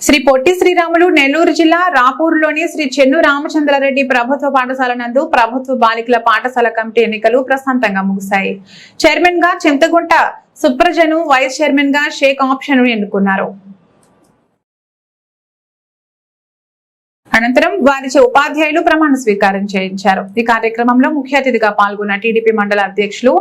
శ్రీ పొట్టి శ్రీరాములు నెల్లూరు జిల్లా రాపూరులోని శ్రీ చెన్ను రామచంద్రారెడ్డి ప్రభుత్వ పాఠశాల నందు ప్రభుత్వ బాలికల పాఠశాల కమిటీ ఎన్నికలు ప్రశాంతంగా ముగిశాయి. చైర్మన్గా చింతగుంట సుప్రజను వైస్ చైర్మన్గా షేక్ ఆప్షన్ ఎన్నుకున్నారు. అనంతరం వారిచే ఉపాధ్యాయులు ప్రమాణ స్వీకారం చేయించారు. ఈ కార్యక్రమంలో ముఖ్య అతిథిగా పాల్గొన్న టీడీపీ మండల అధ్యక్షులు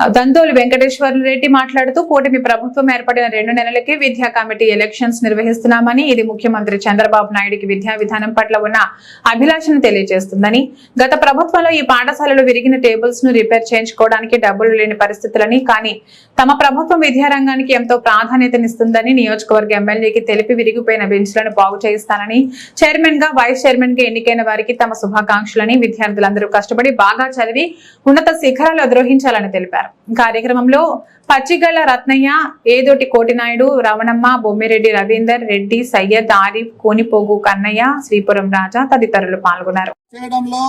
దంతోలి వెంకటేశ్వర రెడ్డి మాట్లాడుతూ కూటమి ప్రభుత్వం ఏర్పడిన రెండు నెలలకే విద్యా కమిటీ ఎలక్షన్స్ నిర్వహిస్తున్నామని ఇది ముఖ్యమంత్రి చంద్రబాబు నాయుడికి విద్యా విధానం పట్ల ఉన్న అభిలాషను తెలియజేస్తుందని గత ప్రభుత్వంలో ఈ పాఠశాలలో విరిగిన టేబుల్స్ను రిపేర్ చేయించుకోవడానికి డబ్బులు లేని పరిస్థితులని కానీ తమ ప్రభుత్వం విద్యారంగానికి ఎంతో ప్రాధాన్యతనిస్తుందని నియోజకవర్గ ఎమ్మెల్యేకి తెలిపి విరిగిపోయిన బెంచ్లను బాగు చేయిస్తానని చైర్మన్గా వైస్ చైర్మన్గా ఎన్నికైన వారికి తమ శుభాకాంక్షలని విద్యార్థులందరూ కష్టపడి బాగా చదివి ఉన్నత శిఖరాలు అధిరోహించాలని తెలిపారు. ఈ కార్యక్రమంలో పచ్చిగళ్ళ రత్నయ్య ఏదోటి కోటినాయుడు రమణమ్మ బొమ్మిరెడ్డి రవీందర్ రెడ్డి సయ్యద్ ఆరిఫ్ కోనిపోగు కన్నయ్య శ్రీపురం రాజా తదితరులు పాల్గొన్నారు. చేయడంలో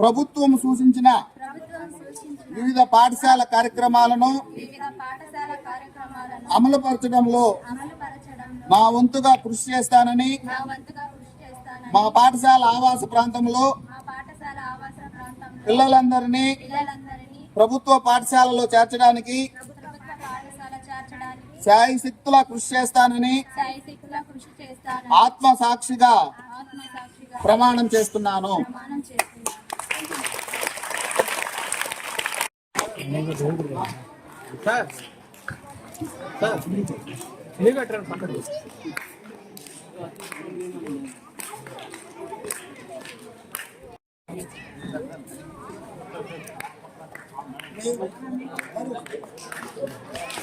ప్రభుత్వం సూచించిన వివిధ పాఠశాల కార్యక్రమాలను అమలుపరచడంలో మా వంతుగా కృషి చేస్తానని మా పాఠశాల ఆవాస ప్రాంతంలో మా పాఠశాల ఆవాస ప్రాంతంలో పిల్లలందరినీ ప్రభుత్వ పాఠశాలలో చేర్చడానికి ప్రభుత్వ పాఠశాల చేర్చడానికి శాయశక్తులా కృషి చేస్తానని శాయశక్తులా కృషి చేస్తానని ఆత్మ సాక్షిగా ప్రమాణం చేస్తున్నాను. ప్రమాణం చేస్తున్నాను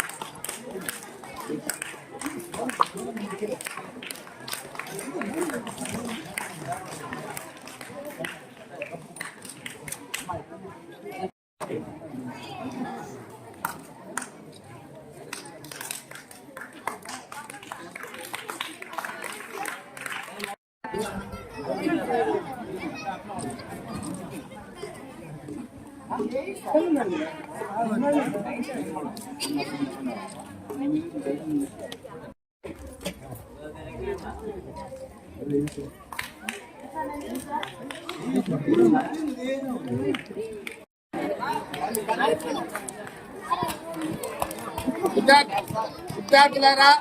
విద్యార్థులారా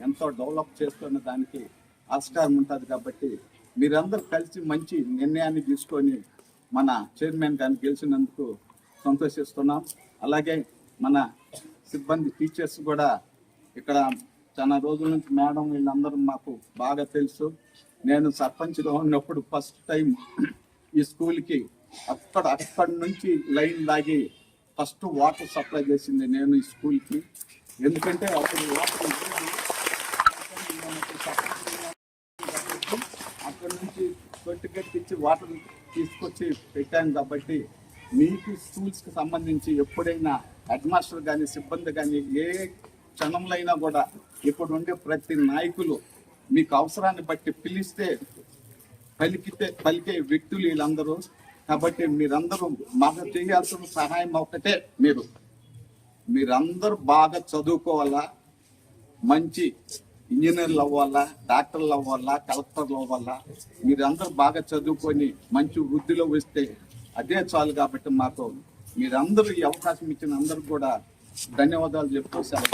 ఎంతో డెవలప్ చేస్తున్న దానికి ఆస్కారం ఉంటుంది కాబట్టి మీరందరూ కలిసి మంచి నిర్ణయాన్ని తీసుకొని మన చైర్మన్ గారిని గెలిచినందుకు సంతోషిస్తున్నాం. అలాగే మన సిబ్బంది టీచర్స్ కూడా ఇక్కడ చాలా రోజుల నుంచి మేడం వీళ్ళందరూ మాకు బాగా తెలుసు. నేను సర్పంచ్గా ఉన్నప్పుడు ఫస్ట్ టైం ఈ స్కూల్కి అక్కడ అక్కడి నుంచి లైన్ లాగి ఫస్ట్ వాటర్ సప్లై చేసింది నేను ఈ స్కూల్కి. ఎందుకంటే అప్పుడు వాటర్ నుంచి కట్టించి వాటర్ తీసుకొచ్చి పెట్టాను కాబట్టి మీకు స్కూల్స్కి సంబంధించి ఎప్పుడైనా హెడ్ మాస్టర్ కానీ సిబ్బంది కానీ ఏ క్షణంలో అయినా కూడా ఇప్పుడు ఉండే ప్రతి నాయకులు మీకు అవసరాన్ని బట్టి పిలిస్తే పలికితే పలికే వ్యక్తులు వీళ్ళందరూ. కాబట్టి మీరందరూ మాకు చేయాల్సిన సహాయం ఒకటే మీరు. మీరందరూ బాగా చదువుకోవాలా. మంచి ఇంజనీర్లు అవ్వాలా డాక్టర్లు అవ్వాలా కలెక్టర్లు అవ్వాలా? మీరందరూ బాగా చదువుకొని మంచి వృద్ధిలో వస్తే అదే చాలు కాబట్టి మాకు మీరందరూ ఈ అవకాశం ఇచ్చిన అందరూ కూడా ధన్యవాదాలు చెప్తూ సెలవు.